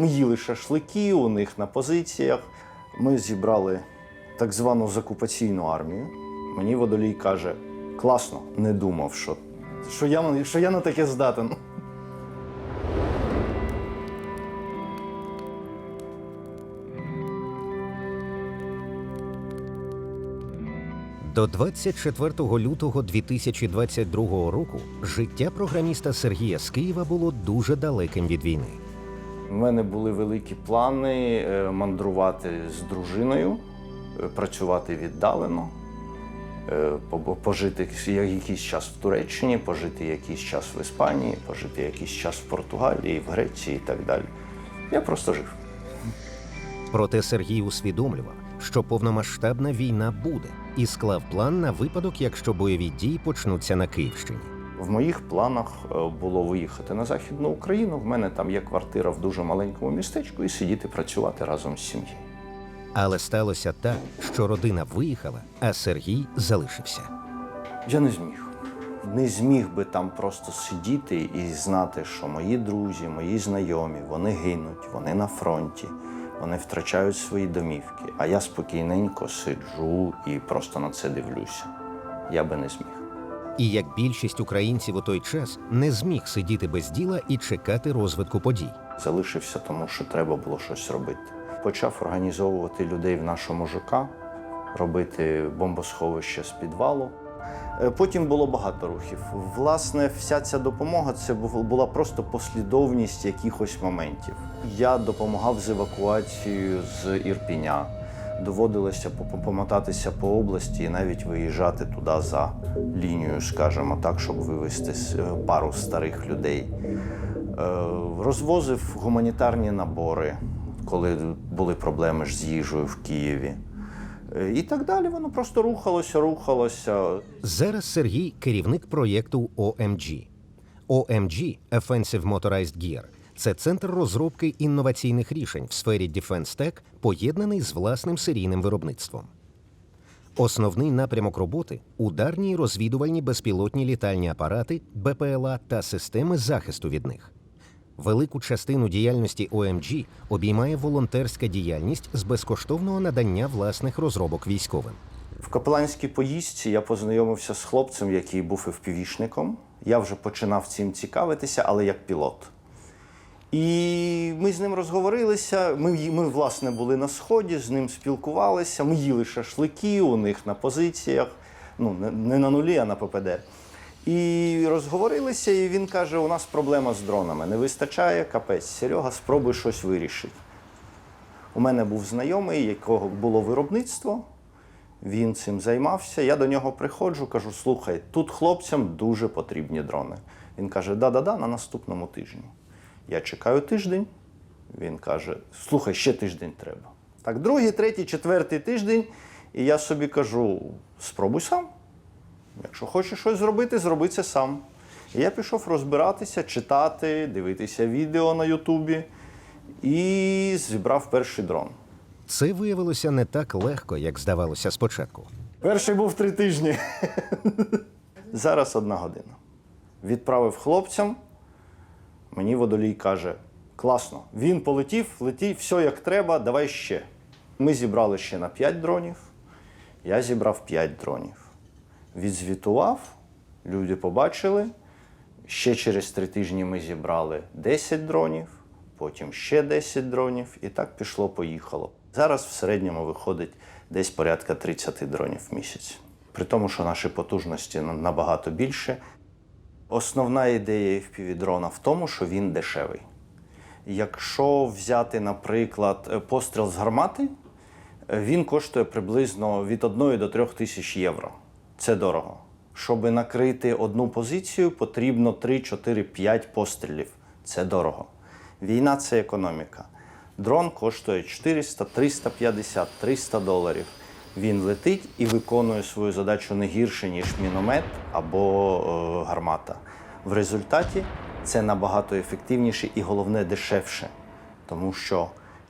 Ми їли шашлики у них на позиціях. Ми зібрали так звану закупаційну армію. Мені водолій каже: класно, не думав, що, що, я, що я на таке здатен. До 24 лютого 2022 року життя програміста Сергія з Києва було дуже далеким від війни. У мене були великі плани е, мандрувати з дружиною, е, працювати віддалено, е, пожити якийсь час в Туреччині, пожити якийсь час в Іспанії, пожити якийсь час в Португалії, в Греції і так далі. Я просто жив. Проте Сергій усвідомлював, що повномасштабна війна буде, і склав план на випадок, якщо бойові дії почнуться на Київщині. В моїх планах е, було виїхати на Західну Україну. В мене там є квартира в дуже маленькому містечку і сидіти працювати разом з сім'єю. Але сталося так, що родина виїхала, а Сергій залишився. Я не зміг. Не зміг би там просто сидіти і знати, що мої друзі, мої знайомі, вони гинуть, вони на фронті, вони втрачають свої домівки. А я спокійненько сиджу і просто на це дивлюся. Я би не зміг. І як більшість українців у той час не зміг сидіти без діла і чекати розвитку подій. Залишився, тому що треба було щось робити. Почав організовувати людей в нашому ЖК, робити бомбосховище з підвалу. Е, Потім було багато рухів. Власне, вся ця допомога це була просто послідовність якихось моментів. Я допомагав з евакуацією з Ірпіня. Доводилося по- помотатися по області і навіть виїжджати туди за лінію, скажімо так, щоб вивезти е, пару старих людей. Е, Розвозив гуманітарні набори, коли були проблеми ж з їжею в Києві. Е, І так далі воно просто рухалося, рухалося. Зараз Сергій керівник проєкту OMG. OMG – Offensive Motorized Gear – це центр розробки інноваційних рішень в сфері Defense Tech, поєднаний з власним серійним виробництвом. Основний напрямок роботи ударні і розвідувальні безпілотні літальні апарати, БПЛА та системи захисту від них. Велику частину діяльності OMG обіймає волонтерська діяльність з безкоштовного надання власних розробок військовим. В капеланській поїздці я познайомився з хлопцем, який був FPV-шником. Я вже починав цим цікавитися, але як пілот. І ми з ним розговорилися. Ми, ми, власне, були на сході, з ним спілкувалися. Ми їли шашлики у них на позиціях, ну не, на нулі, а на ППД. І розговорилися, і він каже: у нас проблема з дронами. Не вистачає капець. Серега, спробуй щось вирішити. У мене був знайомий, якого було виробництво. Він цим займався. Я до нього приходжу, кажу: слухай, тут хлопцям дуже потрібні дрони. Він каже: да-да-да, на наступному тижні. Я чекаю тиждень. Він каже: слухай, ще тиждень треба. Так, другий, третій, четвертий тиждень. І я собі кажу: спробуй сам. Якщо хочеш щось зробити, зроби це сам. І я пішов розбиратися, читати, дивитися відео на Ютубі і зібрав перший дрон. Це виявилося не так легко, як здавалося спочатку. Перший був три тижні. Зараз одна година. Відправив хлопцям. Мені водолій каже: класно, він полетів, летів, все як треба, давай ще. Ми зібрали ще на 5 дронів. Я зібрав 5 дронів. Відзвітував, люди побачили. Ще через три тижні ми зібрали 10 дронів, потім ще 10 дронів, і так пішло-поїхало. Зараз в середньому виходить десь порядка 30 дронів в місяць. При тому, що наші потужності набагато більше. Основна ідея FPV-дрона в тому, що він дешевий. Якщо взяти, наприклад, е, постріл з гармати, е, він коштує приблизно від 1 до 3 тисяч євро. Це дорого. Щоб накрити одну позицію, потрібно 3, 4, 5 пострілів. Це дорого. Війна це економіка. Дрон коштує 400, 350, 300 доларів. Він летить і виконує свою задачу не гірше, ніж міномет або е, гармата. В результаті це набагато ефективніше і головне дешевше. Тому що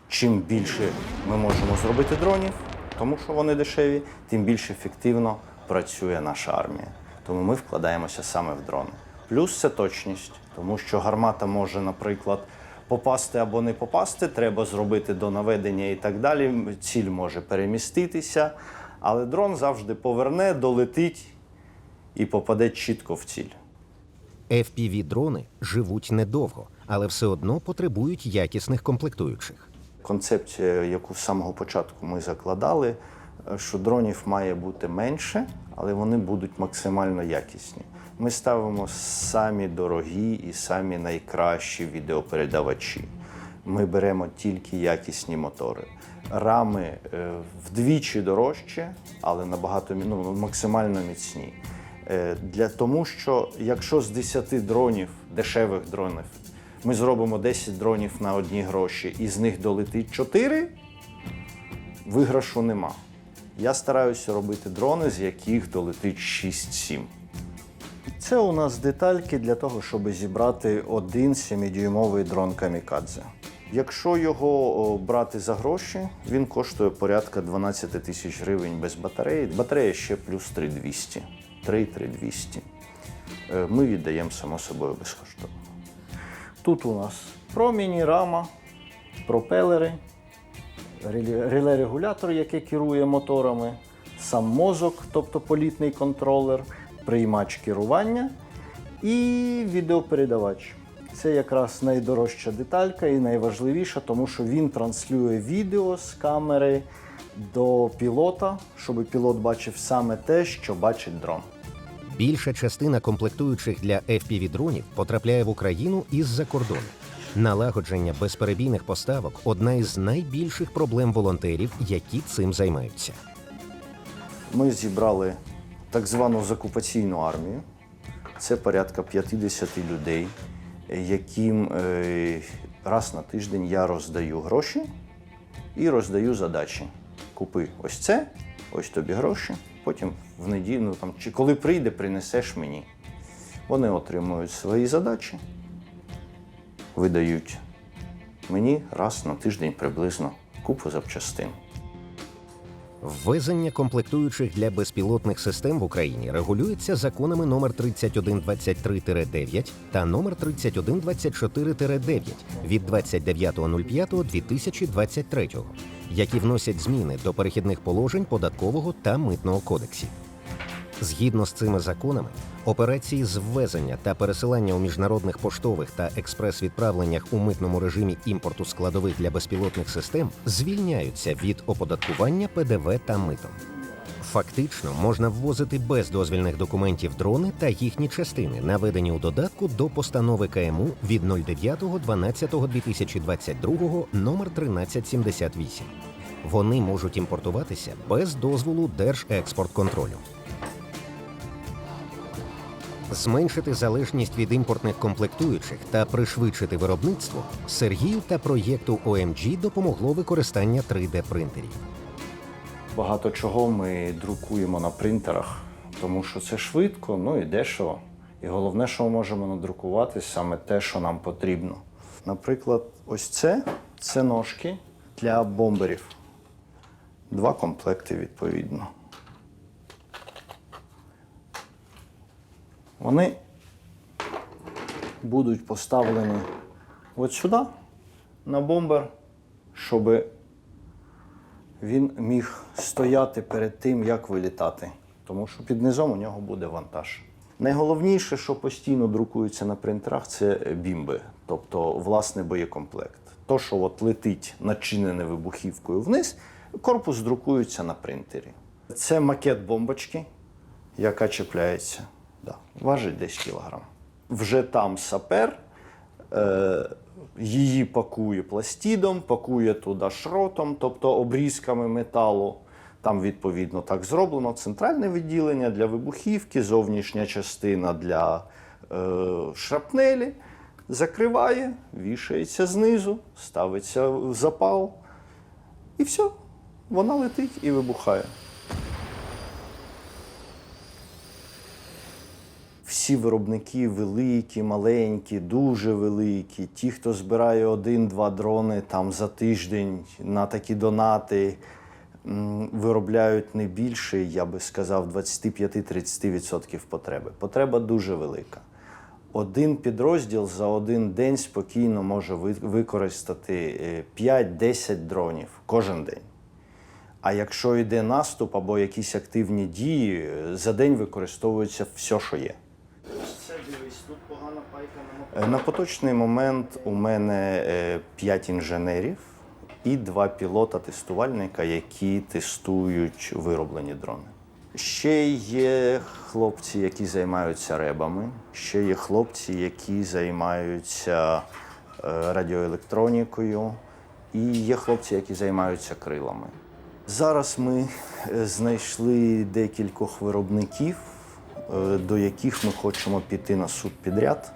чим більше ми можемо зробити дронів, тому що вони дешеві, тим більш ефективно працює наша армія. Тому ми вкладаємося саме в дрони. Плюс це точність, тому що гармата може, наприклад, попасти або не попасти, треба зробити до наведення і так далі. Ціль може переміститися, але дрон завжди поверне, долетить і попаде чітко в ціль. FPV-дрони живуть недовго, але все одно потребують якісних комплектуючих. Концепція, яку з самого початку ми закладали, е, що дронів має бути менше, але вони будуть максимально якісні. Ми ставимо самі дорогі і самі найкращі відеопередавачі. Ми беремо тільки якісні мотори. Рами е, вдвічі дорожче, але набагато ну, максимально міцні. Е, Для тому, що якщо з 10 дронів, дешевих дронів, ми зробимо 10 дронів на одні гроші, і з них долетить 4, виграшу нема. Я стараюся робити дрони, з яких долетить 6-7. Це у нас детальки для того, щоб зібрати один 7-дюймовий дрон камікадзе. Якщо його брати за гроші, він коштує порядка 12 тисяч гривень без батареї. Батарея ще плюс 3200. 3-3200. Е, Ми віддаємо само собою безкоштовно. Тут у нас проміні, рама, пропелери, реле- реле-регулятор, який керує моторами, сам мозок, тобто політний контролер, приймач керування і відеопередавач. Це якраз найдорожча деталька і найважливіша, тому що він транслює відео з камери до пілота, щоб пілот бачив саме те, що бачить дрон. Більша частина комплектуючих для FPV-дронів потрапляє в Україну із-за кордону. Налагодження безперебійних поставок одна із найбільших проблем волонтерів, які цим займаються. Ми зібрали так звану закупаційну армію. Це порядка 50 людей, яким е, раз на тиждень я роздаю гроші і роздаю задачі. Купи ось це, ось тобі гроші, потім в неділю, ну, там, чи коли прийде, принесеш мені. Вони отримують свої задачі, видають мені раз на тиждень приблизно купу запчастин. Ввезення комплектуючих для безпілотних систем в Україні регулюється законами номер 3123-9 та номер 3124-9 від 29.05.2023, які вносять зміни до перехідних положень податкового та митного кодексів. Згідно з цими законами, операції з ввезення та пересилання у міжнародних поштових та експрес-відправленнях у митному режимі імпорту складових для безпілотних систем звільняються від оподаткування ПДВ та митом. Фактично можна ввозити без дозвільних документів дрони та їхні частини, наведені у додатку до постанови КМУ від 09.12.2022 номер 1378. Вони можуть імпортуватися без дозволу Держекспортконтролю. Зменшити залежність від імпортних комплектуючих та пришвидшити виробництво Сергію та проєкту OMG допомогло використання 3D-принтерів. Багато чого ми друкуємо на принтерах, тому що це швидко, ну і дешево. І головне, що ми можемо надрукувати саме те, що нам потрібно. Наприклад, ось це це ножки для бомберів. Два комплекти відповідно. Вони будуть поставлені от сюди, на бомбер, щоб він міг стояти перед тим, як вилітати, тому що під низом у нього буде вантаж. Найголовніше, що постійно друкується на принтерах, це бімби, тобто власний боєкомплект. То, що от летить начинене вибухівкою вниз, корпус друкується на принтері. Це макет бомбочки, яка чіпляється. Да, важить десь кілограм. Вже там сапер е, її пакує пластідом, пакує туди шротом, тобто обрізками металу. Там, відповідно, так зроблено центральне відділення для вибухівки, зовнішня частина для е, шрапнелі. Закриває, вішається знизу, ставиться в запал. І все, вона летить і вибухає. Всі виробники великі, маленькі, дуже великі. Ті, хто збирає один-два дрони там за тиждень на такі донати, виробляють не більше, я би сказав, 25-30% потреби. Потреба дуже велика. Один підрозділ за один день спокійно може використати е, 5-10 дронів кожен день. А якщо йде наступ або якісь активні дії, е, за день використовується все, що є. Це дивись, тут погана пайка на поточний момент у мене 5 інженерів і два пілота-тестувальника, які тестують вироблені дрони. Ще є хлопці, які займаються ребами, ще є хлопці, які займаються е, радіоелектронікою, і є хлопці, які займаються крилами. Зараз ми е, знайшли декількох виробників, е, до яких ми хочемо піти на суд підряд.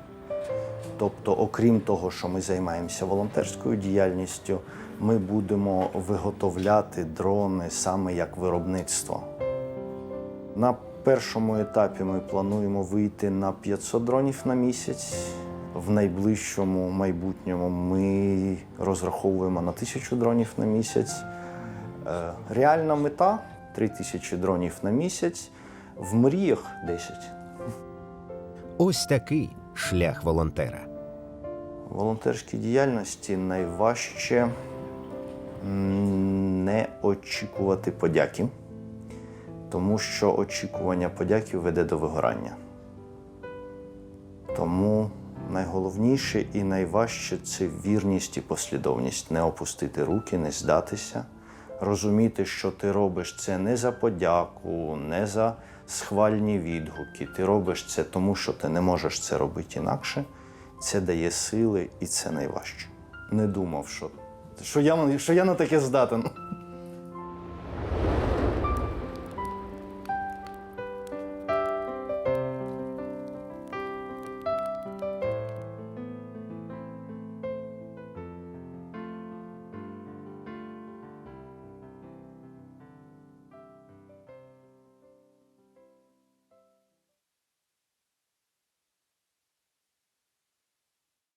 Тобто, окрім того, що ми займаємося волонтерською діяльністю, ми будемо виготовляти дрони саме як виробництво. На першому етапі ми плануємо вийти на 500 дронів на місяць. В найближчому майбутньому ми розраховуємо на 1000 дронів на місяць. Е, Реальна мета 3000 дронів на місяць. В мріях 10. Ось такий шлях волонтера. Волонтерській діяльності найважче не очікувати подяки, тому що очікування подяки веде до вигорання. Тому найголовніше і найважче це вірність і послідовність. Не опустити руки, не здатися, розуміти, що ти робиш це не за подяку, не за схвальні відгуки. Ти робиш це тому, що ти не можеш це робити інакше. Це дає сили і це найважче. Не думав, що, що, я, що я на таке здатен.